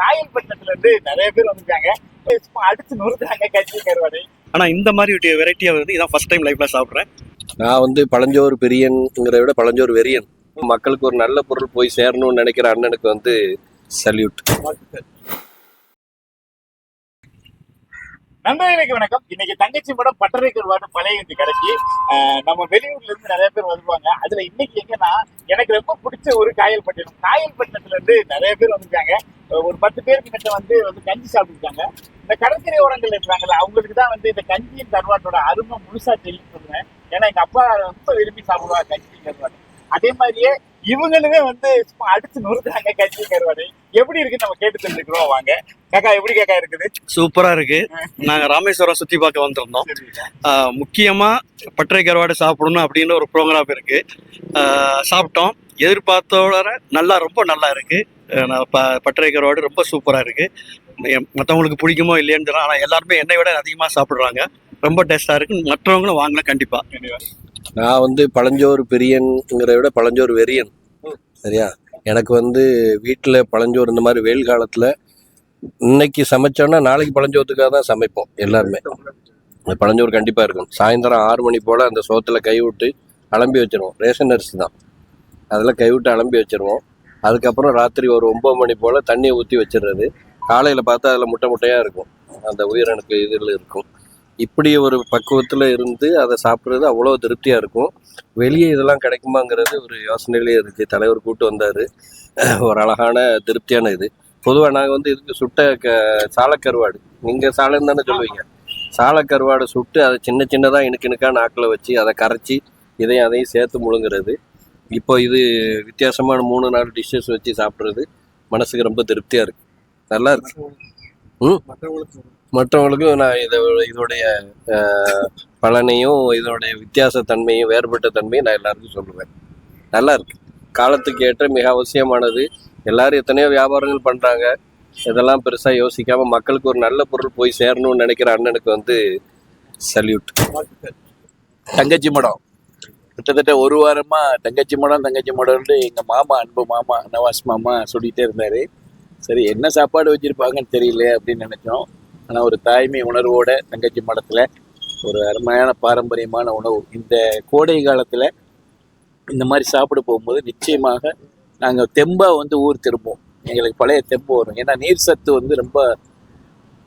காயல்பட்டினத்துல இருந்து நிறைய பேர் வந்திருக்காங்க. அடிச்சு நொறுக்குறாங்க கட்சி கருவாடு. ஆனா இந்த மாதிரி வெரைட்டியா வந்து இதான் ஃபர்ஸ்ட் டைம் லைஃப்ல சாப்பிட்றேன். நான் வந்து பழஞ்சோறு பிரியன்ங்கிறத விட பழஞ்சோறு வெறியன். மக்களுக்கு ஒரு நல்ல பொருள் போய் சேரணும்னு நினைக்கிற அண்ணனுக்கு வந்து சல்யூட் நண்பர்களுக்கு வணக்கம். இன்னைக்கு தங்கச்சி படம் பட்டறை கருவாடு பழைய இந்த கடைக்கு. நம்ம வெளியூர்ல இருந்து நிறைய பேர் வருவாங்க. அதுல இன்னைக்கு எங்கன்னா எனக்கு ரொம்ப பிடிச்ச ஒரு காயல் பட்டினம் காயல் பட்டினத்துல இருந்து நிறைய பேர் வந்திருக்காங்க. ஒரு பத்து பேருக்கு கிட்ட வந்து வந்து கஞ்சி சாப்பிட்டுருக்காங்க. இந்த கடற்கரை ஓரங்கள் இருக்கிறாங்கல்ல அவங்களுக்கு தான் வந்து இந்த கஞ்சியின் கருவாட்டோட அருமை முழுசா தெரியும் சொல்லுவேன் ஏன்னா எங்க அப்பா ரொம்ப விரும்பி சாப்பிடுவாங்க கஞ்சி கருவாடு அதே மாதிரியே இவங்களுமே வந்து சும்மா அடிச்சு நொறுக்குறாங்க கஞ்சி கருவாடு. எப்படி இருக்குன்னு நம்ம கேட்டு தெரிஞ்சுக்கிறோம் வாங்க. காக்கா எப்படி காக்கா இருக்குது? சூப்பரா இருக்கு. நாங்க ராமேஸ்வரம் சுத்தி பார்க்க வந்திருந்தோம். முக்கியமா பட்டறை கருவாடு சாப்பிடணும் அப்படின்னு ஒரு ப்ரோக்ராம் இருக்கு. சாப்பிட்டோம். எதிர்பார்த்தோட நல்லா ரொம்ப நல்லா இருக்கு. ப- பட்டறை கருவாடு ரொம்ப சூப்பரா இருக்கு. மத்தவங்களுக்கு பிடிக்குமோ இல்லையான்னு தெரியல ஆனா எல்லாருமே என்னை விட அதிகமா சாப்பிடுறாங்க. ரொம்ப டேஸ்டா இருக்கு. மற்றவங்களும் வாங்கலாம் கண்டிப்பா. நான் வந்து பழஞ்சோறு பிரியன்ங்கிறத விட பழஞ்சோறு வெறியன். சரியா? எனக்கு வந்து வீட்டில் பழஞ்சோறு இந்த மாதிரி வெயில் காலத்தில் இன்னைக்கு சமைச்சோன்னா நாளைக்கு பழஞ்சோத்துக்காக தான் சமைப்போம் எல்லாருமே. அந்த பழஞ்சோறு கண்டிப்பாக இருக்கும். சாயந்தரம் ஆறு மணி போல் அந்த சோத்தில் கை விட்டு அலம்பி வச்சிருவோம். ரேஷன் அரிசி தான். அதில் கை விட்டு அலம்பி வச்சிருவோம். அதுக்கப்புறம் ராத்திரி ஒரு ஒம்பது மணி போல் தண்ணியை ஊற்றி வச்சிடுறது. காலையில் பார்த்தா அதில் முட்டை முட்டையாக இருக்கும். அந்த உயிரணுக்கு இதில் இருக்கும். இப்படி ஒரு பக்குவத்தில் இருந்து அதை சாப்பிட்றது அவ்வளோ திருப்தியாக இருக்கும். வெளியே இதெல்லாம் கிடைக்குமாங்கிறது ஒரு யோசனையிலே இருக்குது தலைவர் கூட்டு வந்தார். ஒரு அழகான திருப்தியான இது. பொதுவாக நாங்கள் வந்து இதுக்கு சுட்ட க சாலக்கருவாடு. நீங்கள் சாலைன்னு தானே சொல்லுவீங்க. சாலக்கருவாடை சுட்டு அதை சின்ன சின்னதாக இனுக்கு இனுக்கா நாக்கில் வச்சு அதை கரைச்சி இதையும் அதையும் சேர்த்து முழுங்குறது. இப்போ இது வித்தியாசமான மூணு நாலு டிஷ்ஷஸ் வச்சு சாப்பிட்றது மனசுக்கு ரொம்ப திருப்தியாக இருக்கு. நல்லா இருக்கு. ம்? மற்றவங்களுக்கும் நான் இதை இதோடைய பலனையும் இதோடைய வித்தியாச தன்மையும் வேறுபட்ட தன்மையும் நான் எல்லாருக்கும் சொல்லுவேன். நல்லா இருக்கு. காலத்துக்கு ஏற்ற மிக அவசியமானது. எல்லாரும் எத்தனையோ வியாபாரங்கள் பண்ணுறாங்க இதெல்லாம் பெருசாக யோசிக்காம மக்களுக்கு ஒரு நல்ல பொருள் போய் சேரணும்னு நினைக்கிற அண்ணனுக்கு வந்து சல்யூட். தங்கச்சி மடம். கிட்டத்தட்ட ஒரு வாரமாக தங்கச்சி மடம் தங்கச்சி மடம்னு எங்கள் மாமா அன்பு மாமா நவாஸ் மாமா சொல்லிகிட்டே இருந்தார். சரி என்ன சாப்பாடு வச்சிருப்பாங்கன்னு தெரியல அப்படின்னு நினச்சோம். ஆனால் ஒரு தாய்மை உணர்வோட தங்கச்சி மடத்தில் ஒரு அருமையான பாரம்பரியமான உணவு. இந்த கோடை காலத்தில் இந்த மாதிரி சாப்பிட போகும்போது நிச்சயமாக நாங்கள் தெம்பாக வந்து ஊர் திரும்புவோம். எங்களுக்கு பழைய தெம்பு வரும். ஏன்னா நீர் சத்து வந்து ரொம்ப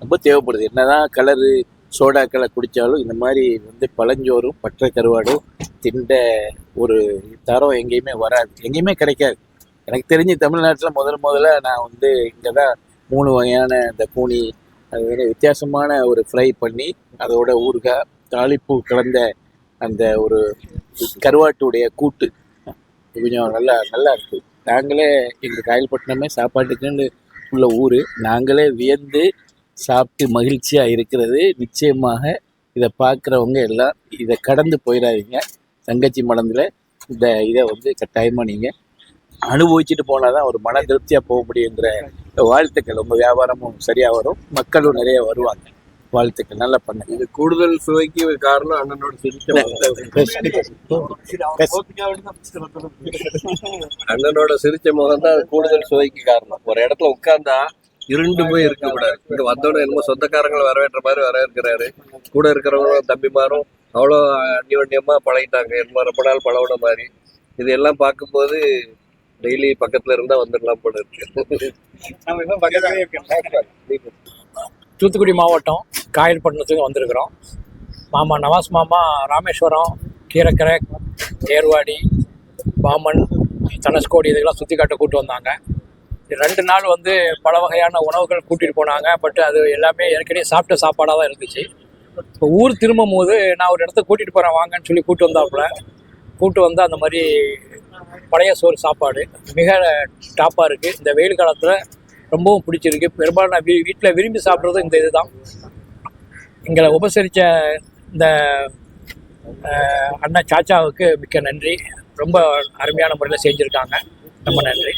ரொம்ப தேவைப்படுது. என்னதான் கலரு சோடாக்களை குடித்தாலும் இந்த மாதிரி வந்து பழஞ்சோறும் பற்ற கருவாடும் திண்ட ஒரு தரம் எங்கேயுமே வராது. எங்கேயுமே கிடைக்காது. எனக்கு தெரிஞ்சு தமிழ்நாட்டில் முதல் முதல்ல நான் வந்து இங்கே தான் மூணு வகையான இந்த கூனி அது வந்து வித்தியாசமான ஒரு ஃப்ரை பண்ணி அதோட ஊறுகாய் தாளிப்பூ கலந்த அந்த ஒரு கருவாட்டுடைய கூட்டு. கொஞ்சம் நல்லா நல்லா இருக்கு. நாங்களே எங்கள் காயல்பட்டினமே சாப்பாட்டுக்குன்னு உள்ள ஊர். நாங்களே வியந்து சாப்பிட்டு மகிழ்ச்சியாக இருக்கிறது. நிச்சயமாக இதை பார்க்குறவங்க எல்லாம் இதை கடந்து போயிடாதீங்க. தங்கச்சி மடந்தில் இந்த இதை வந்து கட்டாயமாக நீங்கள் அனுபவிச்சுட்டு போனால் தான் ஒரு மன திருப்தியாக போக முடியுங்கிற வாழ்த்துக்கள். உங்கள் வியாபாரமும் சரியாக வரும். மக்களும் நிறைய வருவாங்க. வாழ்த்துக்கள். நல்லா பண்ணுங்க. இது கூடுதல் சுவைக்கு காரணம் அண்ணனோட சிரிச்ச அண்ணனோட சிரிச்ச முகம் தான் கூடுதல் சுவைக்கு காரணம். ஒரு இடத்துல உட்கார்ந்தா இருண்டு போய் இருக்க கூடாது இங்க வந்தோட என்னமோ சொந்தக்காரங்களை வரவேற்ற மாதிரி வரவேற்கிறாரு கூட இருக்கிறவங்களும் தம்பிமாரும் அவ்வளோ அந்யோன்யமா பழகிட்டாங்க. என்னமோ ரொம்ப நாள் பழகின மாதிரி. இது எல்லாம் பார்க்கும்போது டெய்லி பக்கத்துல இருந்தா வந்துடலாம் போல இருக்கு. தூத்துக்குடி மாவட்டம் காயல்பட்டினத்துக்கு வந்திருக்கிறோம். மாமா நவாஸ் மாமா ராமேஸ்வரம் கீரக்கரை ஏர்வாடி பாமன் தனுஷ்கோடி இதுக்கெல்லாம் சுற்றி காட்ட கூட்டு வந்தாங்க. ரெண்டு நாள் வந்து பல வகையான உணவுகள் கூட்டிகிட்டு போனாங்க. பட் அது எல்லாமே ஏற்கனவே சாப்பிட்ட சாப்பாடாக தான் இருந்துச்சு. இப்போ ஊர் திரும்பும் போது நான் ஒரு இடத்த கூட்டிகிட்டு போகிறேன் வாங்கன்னு சொல்லி கூட்டு வந்தாப்புல. கூட்டு வந்து அந்த மாதிரி பழைய சோறு சாப்பாடு மிக டாப்பாக இருக்குது இந்த வெயில் காலத்தில் ரொம்பவும் பிடிச்சிருக்கு. பெரும்பாலும் நான் வீ வீட்டில் விரும்பி சாப்பிட்றது இந்த இதுதான். எங்களை உபசரித்த இந்த அண்ணன் சாச்சாவுக்கு மிக்க நன்றி. ரொம்ப அருமையான முறையில் செஞ்சுருக்காங்க. ரொம்ப நன்றி.